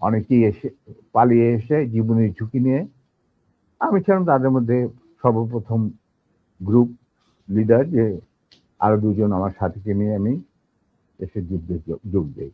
অনেকেই এসে পালিয়ে এসে জীবনের ঝুঁকি নিয়ে। আমি ছিলাম তাদের মধ্যে সর্বপ্রথম গ্রুপ লিডার যে আরও দুজন আমার সাথীকে নিয়ে আমি এসে যুদ্ধে যোগ- দিই।